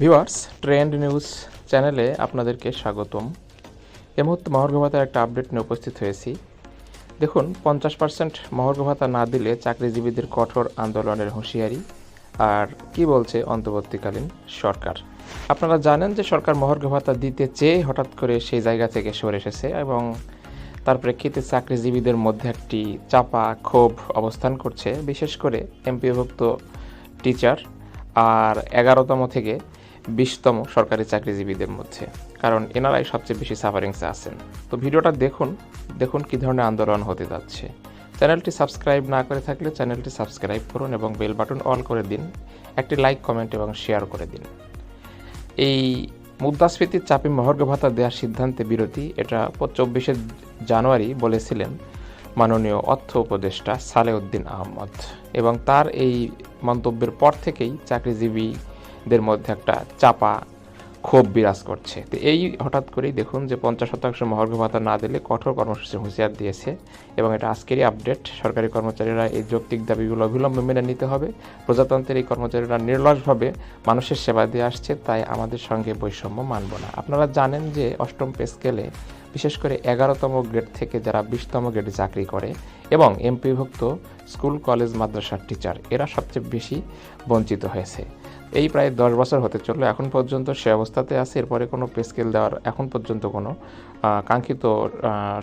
Viewers, trend news চ্যানেলে আপনাদেরকে স্বাগতম। এ মুহূর্তে মহার্ঘ ভাতার একটা আপডেট নিয়ে উপস্থিত হয়েছি। দেখুন, পঞ্চাশ পার্সেন্ট মহার্ঘ ভাতা না দিলে চাকরিজীবীদের কঠোর আন্দোলনের হুঁশিয়ারি। আর কি বলছে অন্তর্বর্তীকালীন সরকার? আপনারা জানেন যে সরকার মহার্ঘ ভাতা দিতে চেয়ে হঠাৎ করে সেই জায়গা থেকে সরে এসেছে এবং তার প্রেক্ষিতে চাকরিজীবীদের মধ্যে একটি চাপা ক্ষোভ অবস্থান করছে। বিশেষ করে এমপিভুক্ত টিচার আর এগারোতম থেকে বিশতম সরকারি চাকরিজীবীদের মধ্যে, কারণ এনারাই সবচেয়ে বেশি সাফারিংসে আছেন। তো ভিডিওটা দেখুন দেখুন কী ধরনের আন্দোলন হতে যাচ্ছে। চ্যানেলটি সাবস্ক্রাইব না করে থাকলে চ্যানেলটি সাবস্ক্রাইব করুন এবং বেল বাটন অল করে দিন, একটি লাইক, কমেন্ট এবং শেয়ার করে দিন। এই মুদ্রাস্ফীতির চাপে মহর্ঘ ভাতা দেওয়ার সিদ্ধান্তে বিরতি, এটা চব্বিশে জানুয়ারি বলেছিলেন মাননীয় অর্থ উপদেষ্টা সালেউদ্দিন আহমদ। এবং তার এই মন্তব্যের পর থেকেই চাকরিজীবীদের মধ্যে একটা চাপা ক্ষোভ বিরাজ করছে। তো এই হঠাৎ করেই দেখুন যে পঞ্চাশ শতাংশ মহর্ঘ ভাতা না দিলে কঠোর কর্মসূচি হুঁশিয়ার দিয়েছে এবং এটা আজকেরই আপডেট সরকারি কর্মচারীরা এই যৌক্তিক দাবিগুলো অবিলম্বে মেনে নিতে হবে। প্রজাতন্ত্রের এই কর্মচারীরা নির্লসভাবে মানুষের সেবা দিয়ে আসছে, তাই আমাদের সঙ্গে বৈষম্য মানব না। আপনারা জানেন যে অষ্টম পে স্কেলে বিশেষ করে এগারোতম গ্রেড থেকে যারা বিশতম গ্রেডে চাকরি করে এবং এমপিভুক্ত স্কুল কলেজ মাদ্রাসার টিচার এরা সবচেয়ে বেশি বঞ্চিত হয়েছে। এই প্রায় দশ বছর হতে চলল। এখন পর্যন্ত সে অবস্থাতে আছে। এরপরে কোনো পে স্কেল দেওয়ার এখন পর্যন্ত কোনো কাঙ্ক্ষিত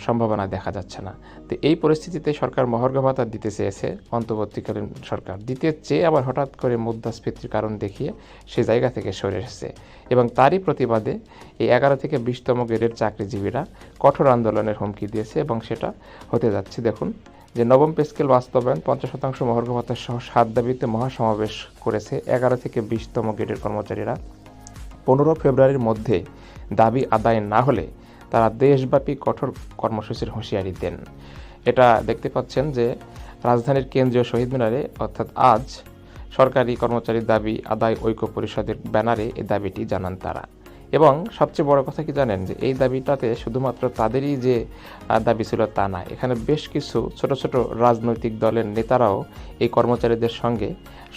সম্ভাবনা দেখা যাচ্ছে না। তো এই পরিস্থিতিতে সরকার মহর্ঘ ভাতা দিতে চেয়েছে অন্তর্বর্তীকালীন সরকার। দিতে চেয়ে আবার হঠাৎ করে মুদ্রাস্ফীতির কারণ দেখিয়ে সে জায়গা থেকে সরে এসেছে। এবং তারই প্রতিবাদে এই এগারো থেকে বিশতম গ্রেডের চাকরিজীবীরা কঠোর আন্দোলনের হুমকি দিয়েছে এবং সেটা হতে যাচ্ছে, দেখুন যে নবম পে স্কেল বাস্তবায়ন পঞ্চাশ শতাংশ মহর্ঘ ভাতা সহ সাত দাবিতে মহাসমাবেশ করেছে এগারো থেকে বিশতম গেটের কর্মচারীরা। পনেরো ফেব্রুয়ারির মধ্যে দাবি আদায় না হলে তারা দেশব্যাপী কঠোর কর্মসূচির হুঁশিয়ারি দেন। এটা দেখতে পাচ্ছেন যে রাজধানীর কেন্দ্রীয় শহীদ মিনারে অর্থাৎ আজ সরকারি কর্মচারীর দাবি আদায় ঐক্য পরিষদের ব্যানারে এই দাবিটি জানান তারা। এবং সবচেয়ে বড় কথা কি জানেন যে এই দাবিটাতে শুধুমাত্র তাদেরই যে দাবি ছিল তা না, এখানে বেশ কিছু ছোট ছোট রাজনৈতিক দলের নেতারাও এই কর্মচারীদের সঙ্গে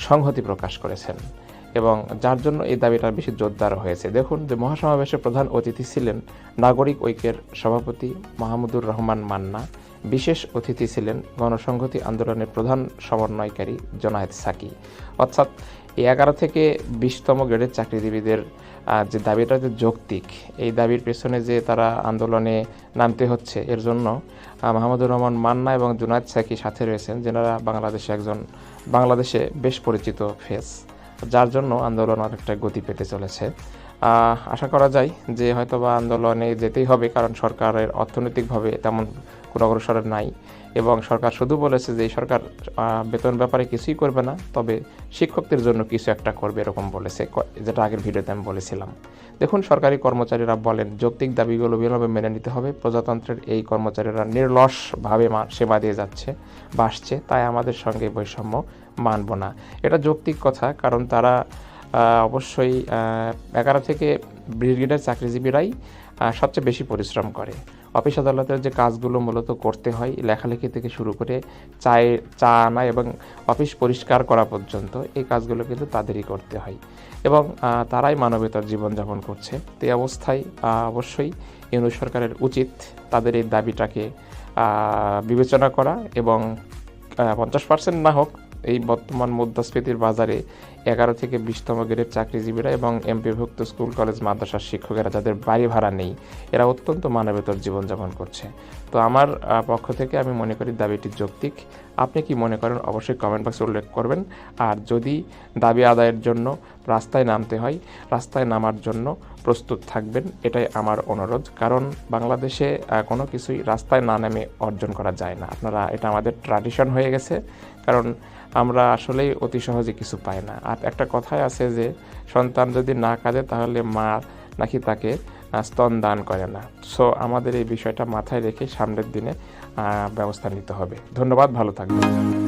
সংহতি প্রকাশ করেছেন এবং যার জন্য এই দাবিটা বেশি জোরদার হয়েছে। দেখুন যে মহাসমাবেশে প্রধান অতিথি ছিলেন নাগরিক ঐক্যের সভাপতি মাহমুদুর রহমান মান্না, বিশেষ অতিথি ছিলেন গণসংহতি আন্দোলনের প্রধান সমন্বয়কারী জোনায়েদ সাকি। অর্থাৎ এই এগারো থেকে বিশতম গ্রেডের চাকরিজীবীদের যে দাবিটা যে যৌক্তিক, এই দাবির পেছনে যে তারা আন্দোলনে নামতে হচ্ছে, এর জন্য মাহমুদুর রহমান মান্না এবং জুনায়দ সাকি সাথে রয়েছেন, যেনারা বাংলাদেশে একজন, বাংলাদেশে বেশ পরিচিত ফেস, যার জন্য আন্দোলন অনেকটা গতি পেতে চলেছে। আশা করা যায় যে হয়তোবা আন্দোলনে যেতেই হবে, কারণ সরকারের অর্থনৈতিকভাবে তেমন অগ্রসর নাই এবং সরকার শুধু বলেছে যে সরকার বেতন ব্যাপারে কিছুই করবে না, তবে শিক্ষকদের জন্য কিছু একটা করবে এরকম বলেছে যেটা আগের ভিডিওতে আমি বলেছিলাম। দেখুন, সরকারি কর্মচারীরা বলেন, যৌক্তিক দাবিগুলো বিলম্বে মেনে নিতে হবে, প্রজাতন্ত্রের এই কর্মচারীরা নির্লসভাবে সেবা দিয়ে যাচ্ছে বা আসছে তাই আমাদের সঙ্গে বৈষম্য মানব না। এটা যৌক্তিক কথা, কারণ তারা অবশ্যই এগারো থেকে ব্রিগেডের চাকরিজীবীরাই সবচেয়ে বেশি পরিশ্রম করে। অফিস আদালতের যে কাজগুলো মূলত করতে হয়, লেখালেখি থেকে শুরু করে চায়ে, চা আনা এবং অফিস পরিষ্কার করা পর্যন্ত এই কাজগুলো কিন্তু তাদেরই করতে হয়। এবং তারাই মানবতার জীবনযাপন করছে। তো অবস্থায় অবশ্যই ইউনু সরকারের উচিত তাদের এই দাবিটাকে বিবেচনা করা এবং পঞ্চাশ পার্সেন্ট না হোক, এই বর্তমান মুদ্রাস্ফীতির বাজারে এগারো থেকে বিশতম গ্রেডের চাকরিজীবীরা এবং এমপিভুক্ত স্কুল, কলেজ, মাদ্রাসার শিক্ষকেরা যাদের বাড়ি ভাড়া নেই, এরা অত্যন্ত মানবেতর জীবনযাপন করছে। তো আমার পক্ষ থেকে আমি মনে করি দাবিটি যৌক্তিক। আপনি কি মনে করেন, অবশ্যই কমেন্ট বক্সে উল্লেখ করবেন। আর যদি দাবি আদায়ের জন্য রাস্তায় নামতে হয়, রাস্তায় নামার জন্য প্রস্তুত থাকবেন, এটাই আমার অনুরোধ। কারণ বাংলাদেশে কোনো কিছুই রাস্তায় না নেমে অর্জন করা যায় না। আপনারা, এটা আমাদের ট্র্যাডিশন হয়ে গেছে। কারণ আমরা আসলেই অতি সহজে কিছু পাই না। আর একটা কথাই আছে যে, সন্তান যদি না কাঁদে তাহলে মা নাকি তাকে স্তন দান করে না। সো আমাদের এই বিষয়টা মাথায় রেখে সামনের দিনে ব্যবস্থা নিতে হবে। ধন্যবাদ, ভালো থাকবেন।